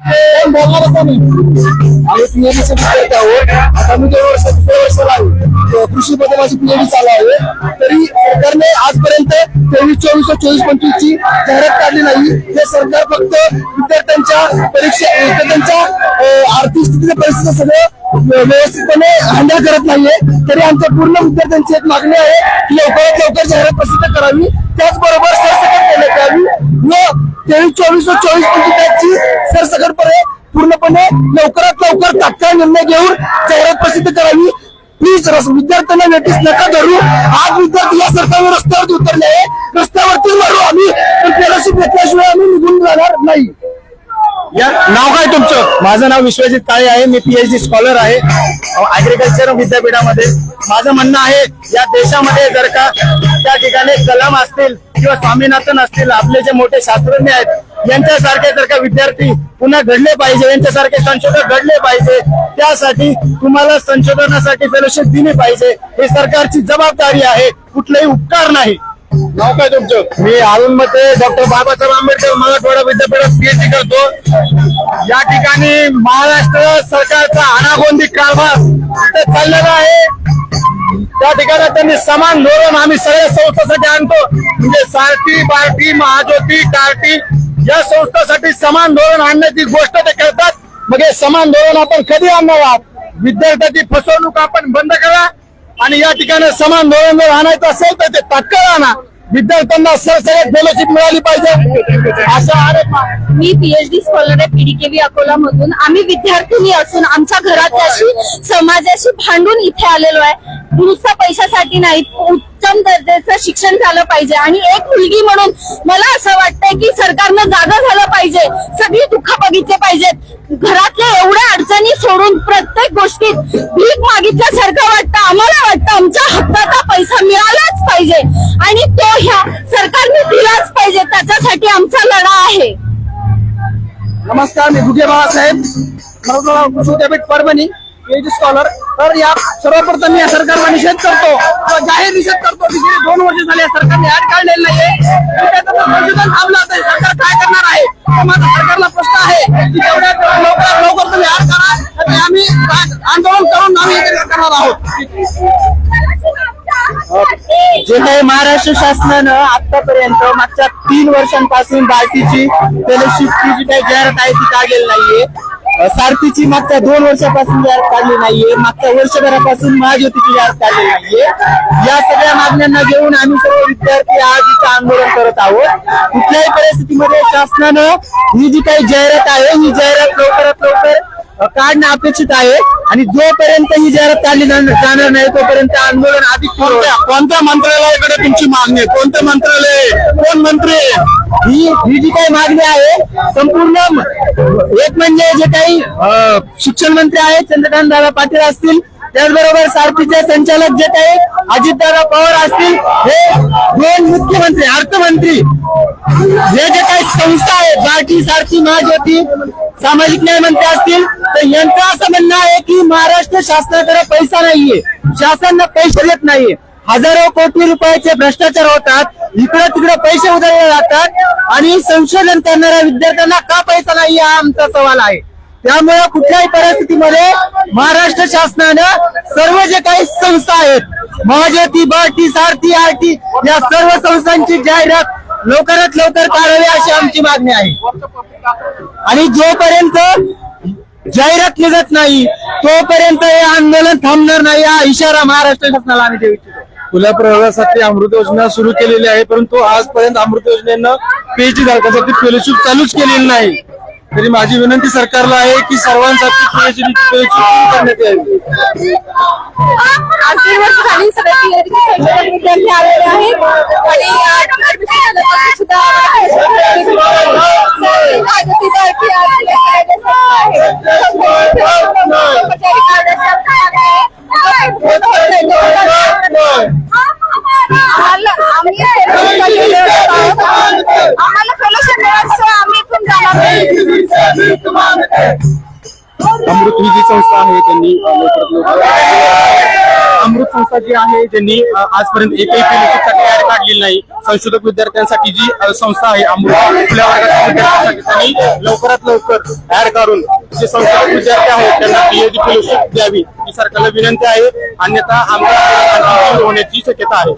कृषी बोलणारच नाही. आम्ही पीएचडीचे माझी पीएचडी चालू आहे. तरी सरकारने आजपर्यंत तेवीस चोवीस चोवीस पंचवीस ची जाहिरात काढली नाही. हे सरकार फक्त विद्यार्थ्यांच्या परीक्षा विद्यार्थ्यांच्या आर्थिक स्थितीच्या परिस्थिती सगळं व्यवस्थितपणे हँडल करत नाहीये. तरी आमच्या पूर्ण विद्यार्थ्यांची एक मागणी आहे की लवकरात लवकर जाहिरात प्रसिद्ध करावी. त्याचबरोबर सरसकट करण्यात यावी व तेवीस चोवीस व चोवीस पंचवीसची सरसकटपणे पूर्णपणे लवकरात लवकर तात्काळ निर्णय घेऊन जाहिरात प्रसिद्ध करावी. प्लीज विद्यार्थ्यांना नोटीस नका धरू. आज विद्यार्थी या सरकारवर रस्त्यावरती उतरले आहे रस्त्यावरतीच मारू आम्ही. पण फेलोशिप घेतल्याशिवाय आम्ही निघून जाणार नाही. या नाव काय तुमचं? माझं नाव विश्वजित काळे आहे. मी पीएचडी स्कॉलर आहे. अग्रिकल्चर विद्यापीठामध्ये. माझं म्हणणं आहे या देशामध्ये जर का त्या ठिकाणी कलाम असतील किंवा स्वामीनाथन असतील आपले जे मोठे शास्त्रज्ञ आहेत यांच्यासारखे जर का विद्यार्थी पुन्हा घडले पाहिजे यांच्यासारखे संशोधक घडले पाहिजे त्यासाठी तुम्हाला संशोधनासाठी फेलोशिप दिली पाहिजे. ही सरकारची जबाबदारी आहे कुठलाही उपकार नाही. नाव काय तुमचं? मी मध्ये डॉक्टर बाबासाहेब आंबेडकर मराठवाडा विद्यापीठात पीएचडी करतो. या ठिकाणी महाराष्ट्र सरकारचा अनागोंदी कारभार चाललेला आहे. त्या ठिकाणी त्यांनी समान धोरण आम्ही सगळ्या संस्थांसाठी आणतो. म्हणजे सारथी बार्टी महाज्योती कार्टी या संस्थांसाठी समान धोरण आणण्याची गोष्ट ते करतात. मग हे समान धोरण आपण कधी आणणार आहात? विद्यार्थ्याची फसवणूक आपण बंद करा. आणि या ठिकाणी समान धोरण जर आणायचं असेल तर ते तात्काळ आणा. विद्यार्थ्यांना सरसकट फेलोशिप मिळाली पाहिजे. अशा अनेक मी पीएचडी स्कॉलर आहे पीडीकेव्ही अकोला मधून आम्ही विद्यार्थिनी असून आमच्या घरातल्याशी समाजाशी भांडून इथे आलेलो आहे. नुसतं पैशासाठी नाही उत्तम दर्जाचं शिक्षण झालं पाहिजे. आणि एक मुलगी म्हणून मला असं वाटतंय की सरकारनं जागा झालं पाहिजे. सगळी दुःख बघितले पाहिजेत. घरातल्या एवढ्या अडचणी सोडून प्रत्येक गोष्टीत भीक मागितल्यासारखं वाटतं आम्हाला वाटतं आमच्या हक्काचा पैसा मिळालाच पाहिजे. आणि तो ह्या सरकारने दिलाच पाहिजे त्याच्यासाठी आमचा लढा आहे. नमस्कार मी भुगे बाळासाहेब विद्यापीठ परभणी पीएचडी स्कॉलर तर या सर्वप्रथम मी या सरकारला निषेध करतो. जाहीर निषेध करतो की गेले दोन वर्ष झाले सरकारने ऍड काढलेली नाहीये. संशोधन थांबलं तर सरकार काय करणार आहे? माझं सरकार आंदोलन करून आम्ही करणार आहोत जे काही महाराष्ट्र शासनानं आतापर्यंत मागच्या तीन वर्षांपासून बार्टीची फेलोशिपची जी काही जाहिरात आहे ती काढलेली नाहीये. सारथीची मागच्या दोन वर्षापासून जाहिरात काढली नाहीये. मागच्या वर्षभरापासून महाज्योतीची जाहिरात काढली नाहीये. या सगळ्या मागण्यांना घेऊन आम्ही सर्व विद्यार्थी आज इथं आंदोलन करत आहोत. कुठल्याही परिस्थितीमध्ये शासनानं ही जी काही जाहिरात आहे ही जाहिरात लवकरात लवकर काढणं अपेक्षित आहे आणि जोपर्यंत ही जाहिरात काढली जाण- जाणार नाही तोपर्यंत आंदोलन अधिक कोणत्या कोणत्या मंत्रालयाकडे तुमची मागणी आहे? कोणतं मंत्रालय कोण मंत्री आहे? ही ही जी काही मागणी आहे संपूर्ण एक म्हणजे जे काही शिक्षण मंत्री आहेत चंद्रकांत दादा पाटील असतील त्याचबरोबर सारथीचे संचालक जे काही अजितदादा पवार असतील हे दोन मुख्यमंत्री अर्थमंत्री हे जे काही संस्था आहेत बार्टी सारथी महाज्योती सामाजिक न्याय मंत्री असतील तर यांचं असं म्हणणं आहे की महाराष्ट्र शासनाकडे पैसा नाहीये. शासन पैसे देत नाहीये. हजारो कोटी रुपयाचे भ्रष्टाचार होतात इकडे तिकडे पैसे उधळले जातात आणि संशोधन करणाऱ्या विद्यार्थ्यांना का पैसा नाही हा आमचा सवाल आहे. त्यामुळे कुठल्याही परिस्थितीमध्ये महाराष्ट्र शासनानं सर्व जे काही संस्था आहेत महाज्योती बार्टी सारथी आरटी या सर्व संस्थांची जाहिरात लवकरात लवकर काढावी अशी आमची मागणी आहे. आणि जोपर्यंत जाहिरात निघत नाही तोपर्यंत हे आंदोलन थांबणार नाही हा इशारा महाराष्ट्र शासनाला आम्ही देऊ इच्छितो. खुल्या प्रयोगासाठी अमृत योजना सुरू केलेली आहे परंतु आजपर्यंत अमृत योजनेनं पीएचडी धारकासाठी फेलोशिप चालूच केलेली नाही. तरी माझी विनंती सरकारला आहे की सर्वांसाठी पुण्याची फेलोशिप सुरू करण्यात यावी. वर्ष झाली विद्यार्थी आलेले आहेत आणि सुद्धा संस्था जी आहे ज्यांनी आजपर्यंत एकही फेलोशिपसाठी तयार काढलेली नाही संशोधक विद्यार्थ्यांसाठी जी संस्था आहे अमृता खुल्या वर्गाच्या विद्यार्थ्यांसाठी त्यांनी लवकरात लवकर तयार करून जे संशोधक विद्यार्थी आहेत त्यांना पीएचडी फेलोशिप द्यावी ही सरकारला विनंती आहे. अन्यथा आमच्या होण्याची शक्यता आहे.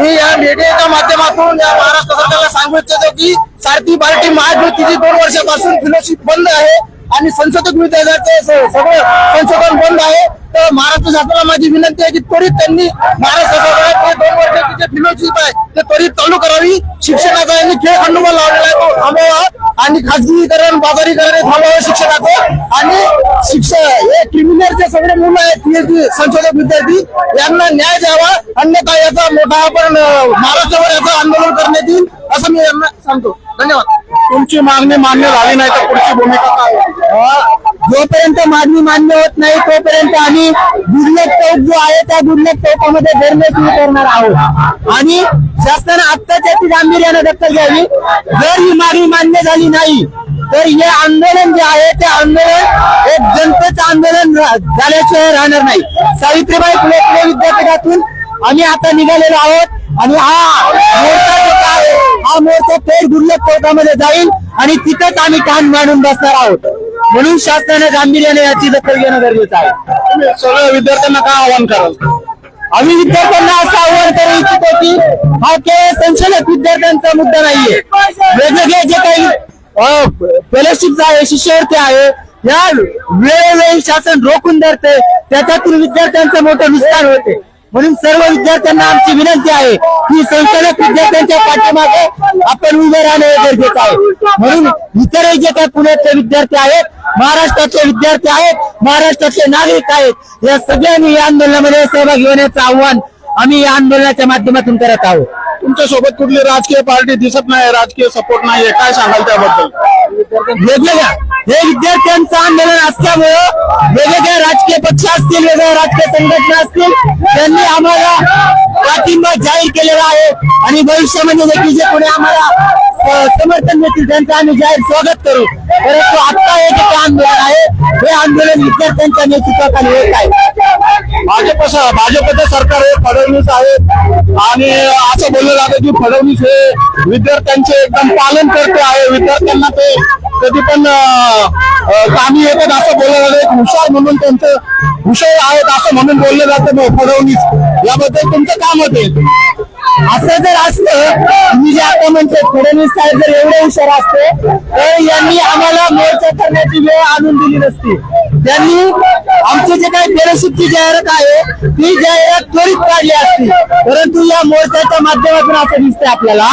मी या मीडियाच्या माध्यमातून या महाराष्ट्र सरकारला सांगू इच्छितो की सारथी पार्टी महाजोतीची दोन वर्षापासून फेलोशिप बंद आहे. आणि संशोधक मी सगळं संशोधन बंद आहे. तर महाराष्ट्र शासनाला माझी विनंती आहे की त्वरित त्यांनी महाराष्ट्र सरकारला दोन वर्षाची जे आहे. ते त्वरित चालू करावी. शिक्षणाचा यांनी खेळ खंडोबा लावलेला आहे तो थांबवा. आणि खाजगीकरण बाजारीकरण थांबवावं शिक्षणाचं आणि शिक्षण हे क्रिमिनलचे सगळे मुलं आहेत पीएचडी संशोधक विद्यार्थी यांना न्याय द्यावा. अन्यथा याचा मोठा आपण महाराष्ट्रावर याचं आंदोलन करण्यात येईल असं मी यांना सांगतो. धन्यवाद. तुमची मागणी मान्य झाली नाही तर पुढची भूमिका काय? आहे? जोपर्यंत मागणी मान्य होत नाही तोपर्यंत आम्ही गुडलक चौक जो आहे त्या गुडलक चौकामध्ये धरणे सुरू करणार आहोत. आणि शासनानं आत्ताच्या ती गांभीर्यानं दखल घ्यावी. जर ही मागणी मान्य झाली नाही तर हे आंदोलन जे आहे ते आंदोलन एक जनतेचं आंदोलन झाल्याशिवाय राहणार नाही. सावित्रीबाई फुले पुणे विद्यापीठातून आम्ही आता निघालेलो आहोत आणि हा मोर्चा जो आहे हा मोर्चा थेट गुडलक चौकामध्ये जाईल आणि तिथंच आम्ही कान मांडून बसणार आहोत. म्हणून शासनाने गांभीर्याने याची दखल घेणं गरजेचं आहे. सगळ्या विद्यार्थ्यांना काय आवाहन कराल? आम्ही विद्यार्थ्यांना असं आव्हान करू इच्छितो की हा केवळ संशोधक विद्यार्थ्यांचा मुद्दा नाहीये. वेगवेगळे जे काही फेलोशिप आहे शिष्यवृत्ती आहे या वेळोवेळी शासन रोखून धरते त्याच्यातून विद्यार्थ्यांचं मोठं नुकसान होते. म्हणून सर्व विद्यार्थ्यांना आमची विनंती आहे की संशोधक विद्यार्थ्यांच्या पाठीमागे आपण उभे राहणं गरजेचं आहे. म्हणून इतरही जे काही पुण्यातले विद्यार्थी आहेत महाराष्ट्रातले विद्यार्थी आहेत महाराष्ट्रातले नागरिक आहेत. या सगळ्यांनी या आंदोलनामध्ये सहभागी होण्याचं आव्हान आम्ही या आंदोलनाच्या माध्यमातून करत आहोत. तुमच्यासोबत कुठली राजकीय पार्टी दिसत नाही राजकीय सपोर्ट नाहीये काय सांगाल त्याबद्दल? वेगवेगळ्या हे विद्यार्थ्यांचं आंदोलन असल्यामुळं वेगवेगळ्या राजकीय पक्ष असतील वेगवेगळ्या राजकीय संघटना असतील त्यांनी आम्हाला पाठिंबा जाहीर केलेला आहे. आणि भविष्यामध्ये देखील जे कोणी आम्हाला समर्थन देतील त्यांचं आम्ही जाहीर स्वागत करू. परंतु आता हे जे आंदोलन आहे हे आंदोलन विद्यार्थ्यांच्या नेतृत्वाखाली होत आहे. भाजप भाजपचं सरकार हे फडणवीस आहे. आणि असं बोललं जातं की फडणवीस हे विद्यार्थ्यांचे एकदम पालन करते आहे. विद्यार्थ्यांना ते कधी पण कामी येतात असं बोललं जातं. एक हुशार म्हणून त्यांचं हुशार आहेत असं म्हणून बोललं जातं. मग फडणवीस याबद्दल तुमचं काम होते असं जर असतं मी जे आता म्हणते फडणवीस साहेब जर एवढे हुशार असते तर यांनी आम्हाला मोर्चा करण्याची वेळ आणून दिली नसती. त्यांनी आमची जे काही फेलोशिपची जाहिरात आहे ती जाहिरात त्वरित काढली असती. परंतु या मोर्चाच्या माध्यमातून असं दिसतंय आपल्याला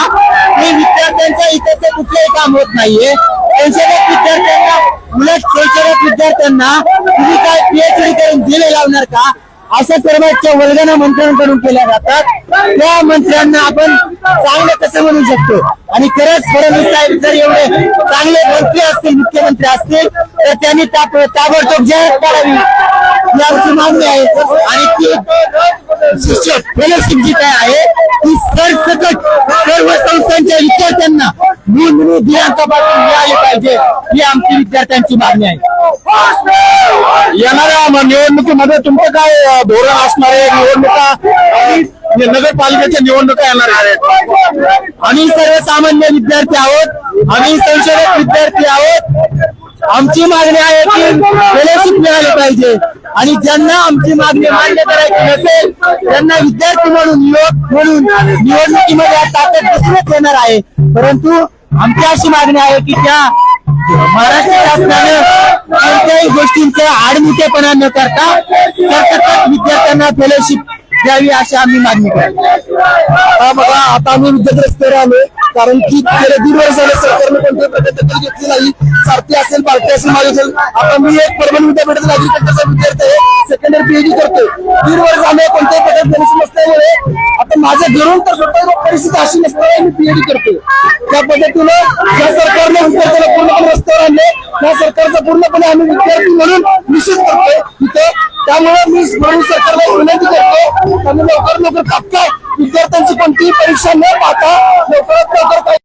की विद्यार्थ्यांच्या इतरचं कुठलंही काम होत नाहीये. संशोधक विद्यार्थ्यांना उलट संशोधक विद्यार्थ्यांना तुम्ही काय पीएचडी करून दिले लावणार का? अशा सर्वांच्या वल्गना मंत्र्यांकडून केल्या जातात. त्या मंत्र्यांना आपण चांगलं कसं म्हणू शकतो? आणि खरंच फडणवीस साहेब जर एवढे चांगले मंत्री असतील मुख्यमंत्री असतील तर त्यांनी ताबडतोब जाहीर करावी. ही मागणी आहे. आणि ती शिक्षक फेलोशिप जी काय आहे ती सरसकट सर्व संस्थांच्या विद्यार्थ्यांना नोंदणी दिनांकापासून मिळाली पाहिजे ही आमची विद्यार्थ्यांची मागणी आहे. येणाऱ्या निवडणुकीमध्ये तुमचं काय धोरण असणार आहे? निवडणुका म्हणजे नगरपालिकेच्या निवडणुका येणार आहेत. आम्ही सर्वसामान्य विद्यार्थी आहोत. आम्ही संशोधक विद्यार्थी आहोत. आमची मागणी आहे की फेलोशिप मिळाली पाहिजे. आणि ज्यांना आमची मागणी मान्य करायची नसेल त्यांना विद्यार्थी म्हणून युवक म्हणून निवडणुकीमध्ये ताकद दिसूनच येणार आहे. परंतु आमची अशी मागणी आहे की त्या महाराष्ट्र शासनानं कोणत्याही गोष्टींचं आडमुठेपणा न करता सरसकट विद्यार्थ्यांना फेलोशिप द्यावी अशी आम्ही मागणी करतो. आता बघा आता आम्ही विद्यार्थी रस्त्यावर आलोय कारण की गेल्या दीड वर्ष झाले सरकारने कोणत्याही प्रकारची दखल घेतली नाही. सारथी असेल पार्टी असेल माझी असेल. आता मी एक परभणी विद्यापीठातील अग्रिकल्चरचा विद्यार्थी आहे. सेकंडरी पीएचडी करतोय. दीड वर्ष झाले कोणत्याही प्रकारची पेन्शन नसल्यामुळे आता माझ्या घरून तर स्वतः परिस्थिती अशी नसल्यामुळे मी पीएचडी करतोय. त्या पद्धतीनं या सरकारने विद्यार्थ्याला पूर्णपणे रस्त्यावर आणले. या सरकारचा पूर्णपणे आम्ही विद्यार्थी म्हणून निषेध करतोय तिथे त्यामुळे मी म्हणून सरकारला विनंती करतो त्यांनी लवकर लवकर तात्काळ विद्यार्थ्यांची कोणतीही परीक्षा न पाहता लवकरात लवकर काही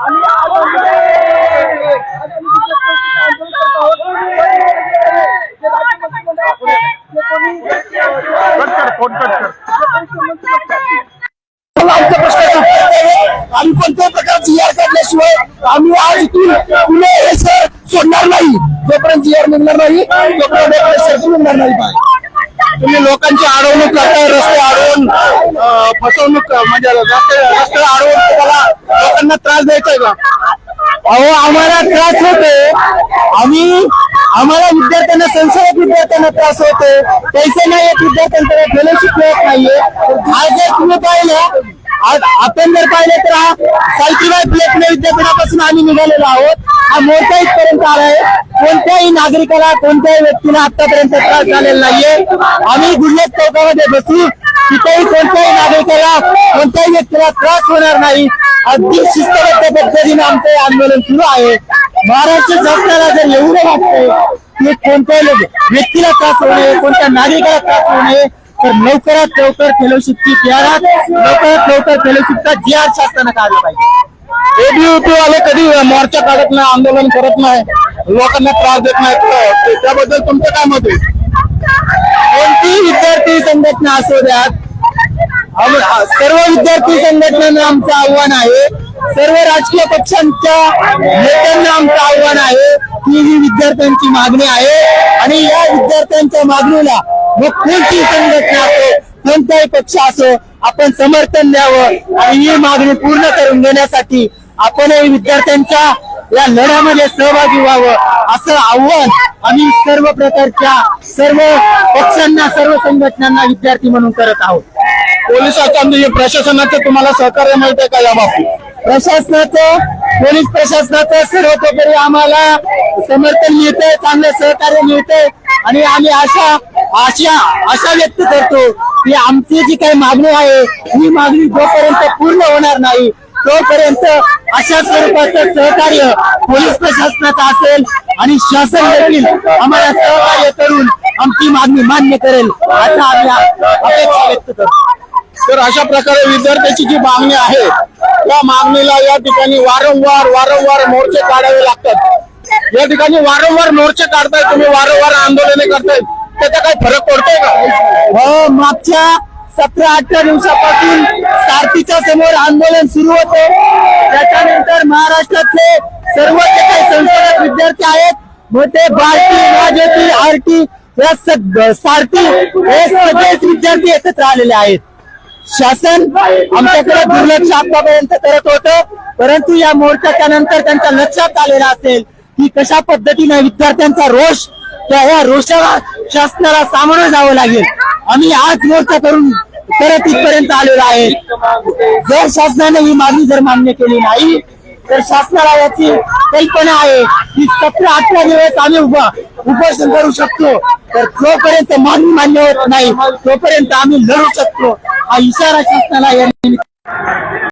आणि आज कर. आम्ही कोणत्याही प्रकारची आर काढल्याशिवाय आम्ही आज इथून पुणे हे शहर सोडणार नाही. जोपर्यंत जी आर निघणार नाही तोपर्यंत निघणार नाही पाहिजे तुम्ही लोकांची अडवणूक करताय रस्ते अडवून फसवणूक म्हणजे रस्ते रस्ते अडवून तुम्हाला लोकांना त्रास द्यायचा आहे का? अहो आम्हाला त्रास होते आम्ही आम्हाला विद्यार्थ्यांना संशयित विद्यार्थ्यांना त्रास होते पैसे नाही येत विद्यार्थ्यांकडे फेलोशिप मिळत नाहीये. आज जर तुम्ही पाहिलं आज आपण जर पाहिलं तर हा सावित्रीबाई फुले पुणे विद्यापीठापासून आम्ही निघालेलो आहोत. हा मोठा इथपर्यंत आहे. कोणत्याही नागरिकाला कोणत्याही व्यक्तीला आतापर्यंत त्रास झालेला नाहीये. आम्ही गुजरात चौकामध्ये बसू तिथेही कोणत्याही नागरिकाला कोणत्याही व्यक्तीला त्रास होणार नाही. अगदी शिस्तबद्ध पद्धतीने आमचं आंदोलन सुरू आहे. महाराष्ट्र शासनाला जर एवढं वाटतंय की कोणत्याही व्यक्तीला त्रास होऊ नये कोणत्या नागरिकाला त्रास होऊ नये तर लवकरात लवकर फेलोशिपची जाहिरात लवकरात लवकर फेलोशिपचा जी आर शासनानं काढला पाहिजे. एबीव्हीपी वाले कधी मोर्चा काढत नाही आंदोलन करत नाही लोकांना त्रास देत नाही. त्याबद्दल तुमचं काय मत आहे? कोणतीही विद्यार्थी संघटना असू द्यात? सर्व विद्यार्थी संघटनांना आमचं आव्हान आहे. सर्व राजकीय पक्षांच्या नेत्यांना आमचं आव्हान आहे की ही विद्यार्थ्यांची मागणी आहे. आणि या विद्यार्थ्यांच्या मागणीला मग कोणती संघटना असो कोणताही पक्ष असो आपण समर्थन द्यावं आणि ही मागणी पूर्ण करून देण्यासाठी आपणही विद्यार्थ्यांच्या या लढ्यामध्ये सहभागी व्हावं असं आव्हान आम्ही सर्व प्रकारच्या सर्व पक्षांना सर्व संघटनांना विद्यार्थी म्हणून करत आहोत. पोलिसाचं प्रशासनाचं तुम्हाला सहकार्य मिळतंय का या बाबतीत प्रशासनाचं पोलीस प्रशासनाचं सर्वतोपरी आम्हाला समर्थन मिळतंय चांगलं सहकार्य मिळतंय आणि आम्ही आशा आशा आशा व्यक्त करतो की आमची जी काही मागणी आहे ही मागणी जोपर्यंत पूर्ण होणार नाही तोपर्यंत अशा स्वरूपाचं सहकार्य पोलीस प्रशासनाचं असेल आणि शासन देखील आम्हाला सहकार्य करून आमची मागणी मान्य करेल असं आम्ही अपेक्षा व्यक्त करतो. तर अशा प्रकारे विद्यार्थ्याची जी मागणी आहे या मागणीला या ठिकाणी वारंवार वारंवार मोर्चे काढावे लागतात. या ठिकाणी वारंवार मोर्चे काढताय तुम्ही वारंवार आंदोलने करताय. त्याचा काही फरक पडतोय का? हो मागच्या सतरा अठरा दिवसापासून सारथीच्या समोर आंदोलन सुरू होते. त्याच्यानंतर महाराष्ट्रातले सर्व जे काही संशोधक विद्यार्थी आहेत. मग ते बार्टी राजोटी आरटी या सग- सारथी हे सगळेच विद्यार्थी एकत्र आलेले आहेत. शासन आमच्याकडे दुर्लक्ष आतापर्यंत करत होतं परंतु या मोर्चाच्या नंतर त्यांच्या लक्षात आलेला असेल की कशा पद्धतीने विद्यार्थ्यांचा रोष त्या या रोषाला शासनाला सामोरं जावं लागेल. आम्ही आज मोर्चा करून परत इथपर्यंत आलेलो आहे. जर शासनाने ही मागणी जर मान्य केली नाही तर शासनाला याची कल्पना आहे की सतरा अठरा दिवस आम्ही उभा उपोषण करू शकतो. तर जोपर्यंत मागणी मान्य होत नाही तोपर्यंत आम्ही लढू शकतो. हा इशारा शासनाला या निमित्त